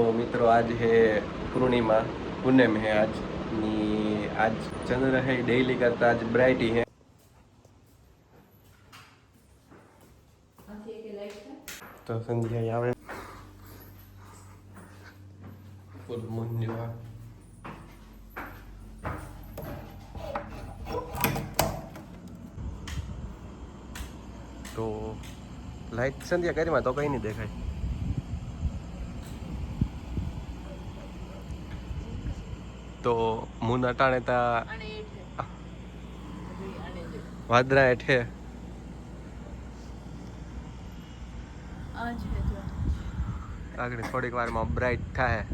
તો મિત્રો આજ હે પૂર્ણિમા પૂનમ હે આજ. ની આજ ચંદ્ર હે ડેઈલી કરતા આજ બ્રાઇટી હે. તો સંધ્યા આવે. ફૂલ મૂન જેવા તો લાઈટ સંધ્યા કરીમાં તો કઈ નહીં દેખાય. તો મૂન અટાણે તા વાદરા હેઠે. આગળ થોડીક વારમાં બ્રાઇટ થાય.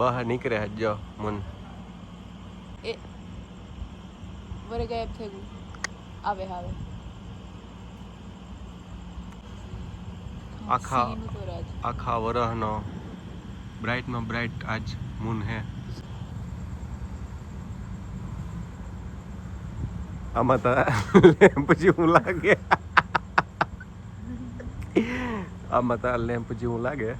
બહાર નીકળે જો મૂન એ વરે ગાયબ થઈ ગયું. આવે આવે. આખા-. આખા વરહનો બ્રાઇટમાં બ્રાઇટ આજ મૂન હે. આમાં તો લેમ્પ જેવું લાગે. આમાં તો લેમ્પ જેવું લાગે.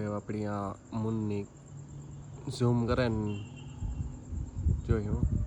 હવે આપણી આ મૂનની ઝૂમ કરે ને જોયું?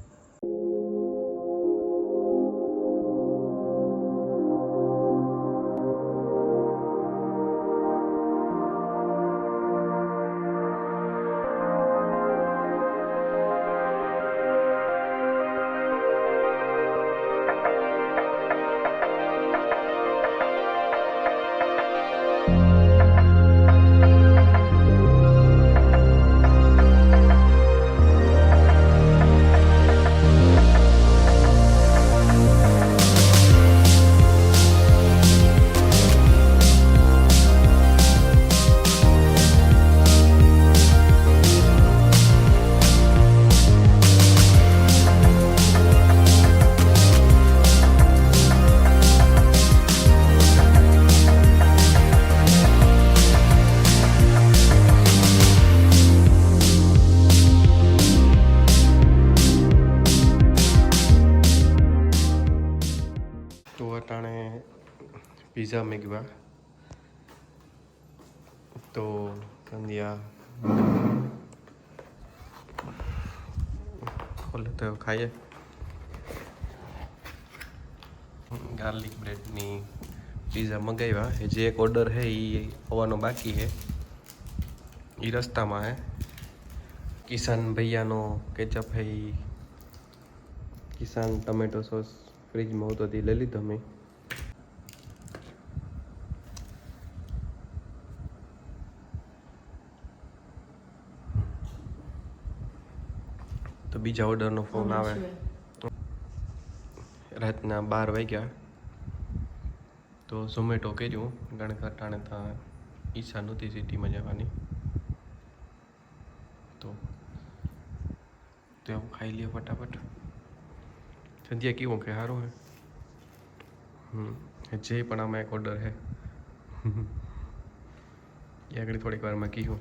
પીઝા મેગવા તો સંધ્યા ખોલે તો ખાઈએ ગાર્લિક બ્રેડની પીઝા મંગાવ્યા એ જે એક ઓર્ડર છે એ આવવાનો બાકી છે એ રસ્તામાં હે કિસાન ભૈયાનો કેચઅપ એ કિસાન ટમેટો સોસ ફ્રીજમાં હતો તે લઈ લીધો મેં તો બીજા ઓર્ડરનો ફોન આવે. રાતના બાર વાગ્યા. તો ઝોમેટો કર્યું. કારણ કે અટાણે ત્યાં ઈચ્છા નહોતી સિટીમાં જવાની. તો તે ખાઈ લે ફટાફટ. સંધ્યા કેવું કે સારું હે? જે પણ આમાં એક ઓર્ડર હે. એ આગળ થોડીક વારમાં કીધું.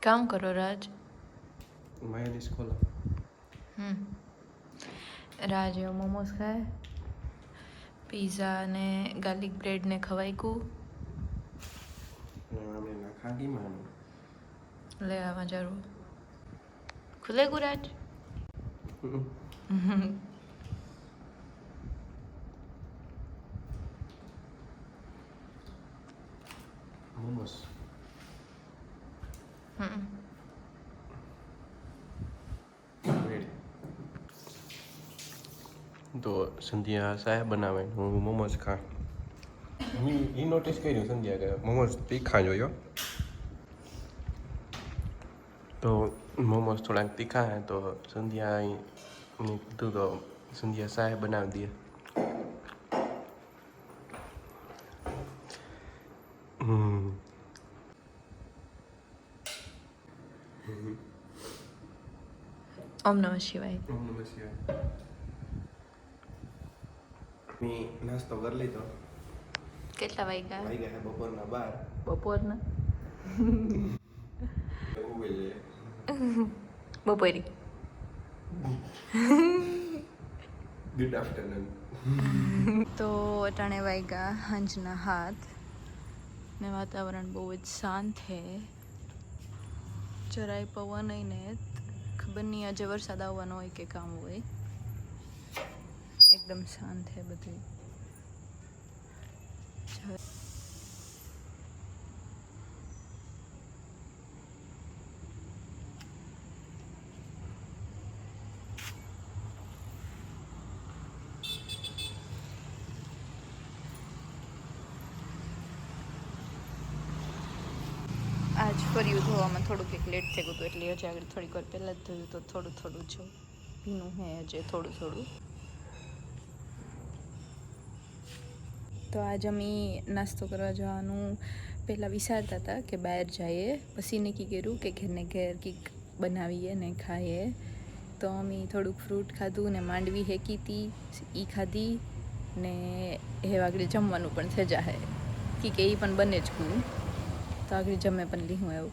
કામ કરો રાજ. માયોનીઝ ખોલો. હમ. રાજ મોમોસ ખાય પીઝા ને ગાર્લિક બ્રેડ ને ખવાઈ ગયું લે આવા જરૂર. ખુલે ગુરાજ રાજ મોમોસ. હમ. તો સંધ્યા સાહેબ બનાવે. હું મોમોઝ ખા હું એ નોટિસ કર્યું સંધ્યા કે મોમોઝ તીખા જોયો તો મોમોઝ થોડાક તીખા હે તો સંધ્યા અહીં મેં કીધું તો સંધ્યા સાહેબ બનાવી દે. હમ. ઓમ નમઃ શિવાય. ઓમ નમઃ શિવાય. મેં નાસ્તો કરી લીધો. કેટલા વાગ્યા? છે બપોરના બાર. બપોરના? બપોરી. ગુડ આફ્ટરનૂન તો અટાણે વાગ્યા હાંજના હાથ. ને વાતાવરણ બહુ જ શાંત છે. જરાય પવન આવીને ને. ખબર નહીં આજે વરસાદ આવવાનો હોય કે કામ હોય. એકદમ શાંત છે બધું આજ ફર્યું ધોવામાં થોડુંક એક લેટ થઈ ગયું હતું, એટલે હજી આગળ થોડીક વાર પહેલાં જ ધોયું તો થોડું થોડું જો ભીનું હે હજી થોડું થોડું. તો આજ અમે નાસ્તો કરવા જવાનું પહેલાં વિચારતા હતા કે બહાર જઈએ. પછી નક્કી કર્યું કે ઘરને ઘેર કંઈક બનાવીએ ને ખાઈએ. તો અમે થોડુંક ફ્રૂટ ખાધું ને માંડવી હેકી હતી એ ખાધી ને હે આગળ જમવાનું પણ થઈ જાય કે એ પણ બને જ ગયું તો આગળ જમે પણ લીધું એવું.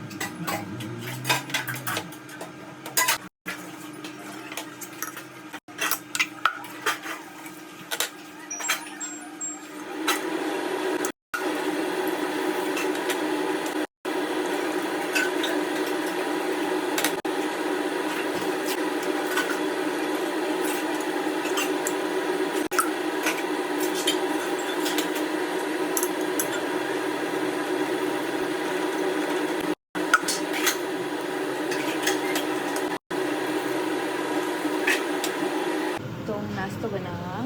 તો હું નાસ્તો બનાવવા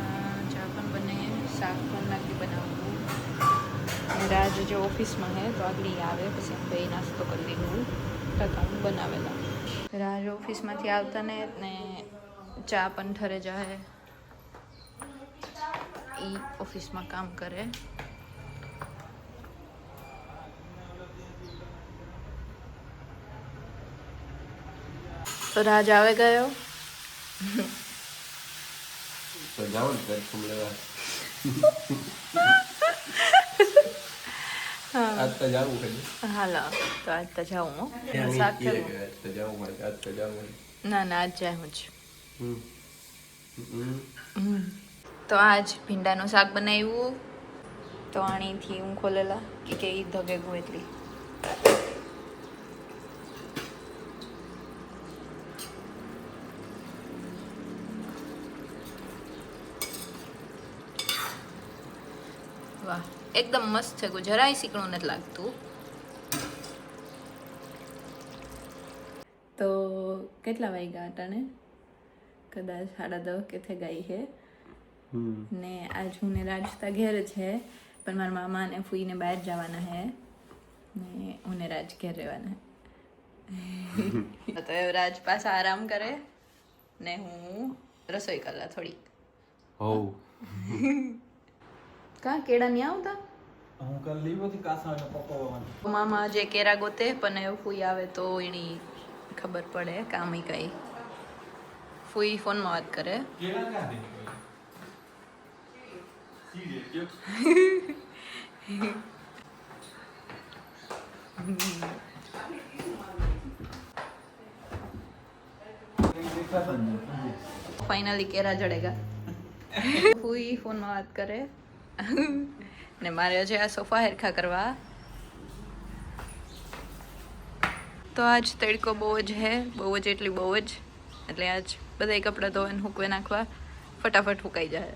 અ, ચા પણ બને શાક પણ નાખી બનાવવું રાજ જે ઓફિસમાં હે તો આગલી આવે પછી અમે બે નાસ્તો કરી લીધું ટકાનું બનાવેલા. રાજ ઓફિસમાંથી આવતા ને ને ચા પણ ઠરે જાય એ ઓફિસમાં કામ કરે. તો રાજ આવે ગયો? તો જાઓ ને લેવા આજ તો જાવું હાલો તો આજ તો જાઉં હું. તો જાવું આજ તો જાવું ના ના આજ જાય હું જ. તો આજ ભીંડાનું શાક બનાવ્યું. તો આણીથી હું ખોલેલા કે કે ઈ ધગે ગો એટલી. એકદમ મસ્ત છે કોઈ જરાય સીકણું નથી લાગતું. તો કેટલા વાગ્યા અટાણે? કદાચ સાડા દસ કે થઈ ગઈ છે હમ. ને આજ હું ને રાજતા ઘેર છે પણ મારા મામા ને ફૂઈને બહાર જવાના હે. ને હું ને રાજ ઘેર રહેવાના તો એ રાજ પાછા આરામ કરે ને હું રસોઈ કરલા થોડીક. હોવ. કા કેળા નહીં આવતા? હું કાલ લીવ હતી કાસા પપ્પા મામા જે કેરા ગોતે પણ એ ફૂઈ આવે તો એની ખબર પડે કામ ઈ કઈ. ફૂઈ ફોનમાં વાત કરે. કેળા ક્યાં દે? ફાઇનલી કેરા જડેગા. ફૂઈ ફોનમાં વાત કરે. ને મારે હજી આ સોફા હેરખા કરવા. તો આજ તડકો બહુ જ હે, બહુ જ એટલી બહુ જ. એટલે આજ બધાય કપડાં ધોવાને સૂકવે નાખવા. ફટાફટ હુકાઈ જાય.